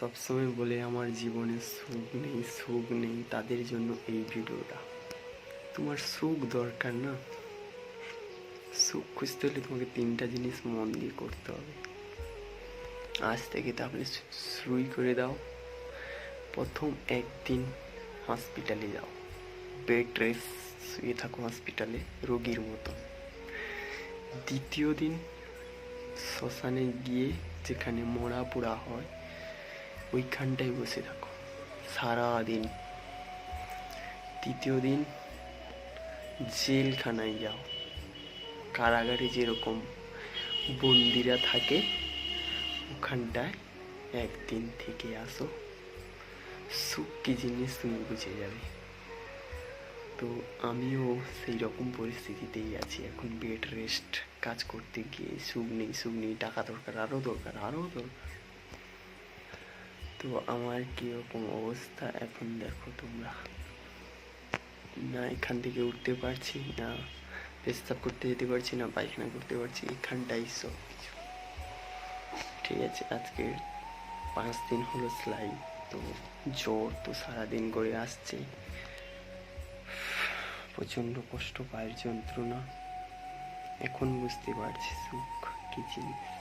সবসময় বলে আমার জীবনে সুখ নেই সুখ নেই, তাদের জন্য এই ভিডিওটা। তোমার সুখ দরকার না? সুখ খুঁজতে হলে তোমাকে তিনটা জিনিস মন দিয়ে করতে হবে। আজ থেকে তাহলে শুরুই করে দাও। প্রথম একদিন হসপিটালে যাও। বেড রেস্ট শুয়ে থাকো হসপিটালে রোগীর মতো। দ্বিতীয় দিন শ্মশানে গিয়ে যেখানে মরা পোড়া হয় ওইখানটায় বসে থাকো। সারা দিন তৃতীয় দিন জেলখানায় যাও। কারাগারে যেরকম বন্দিরা থাকে, ওখানটায় একদিন থেকে আসো। সুখ জিনিস তুমি বুঝে যাবে। তো আমিও সেই রকম পরিস্থিতিতেই আছি। এখন বেড রেস্ট কাজ করতে গিয়ে সুখ নেই সুখ নেই, টাকা দরকার আরও দরকার আরও দরকার। তো আমার কীরকম অবস্থা এখন দেখো তোমরা। না এখান থেকে উঠতে পারছি না পেস্তাব করতে যেতে পারছি না, পায়খানা করতে পারছি, এখানটাই সব কিছু। ঠিক আছে, আজকে পাঁচ দিন হলো সেলাই তো জ্বর তো সারাদিন করে আসছে। প্রচণ্ড কষ্ট, পায়ের যন্ত্রণা। এখন বুঝতে পারছি সুখ, কি জিনিস।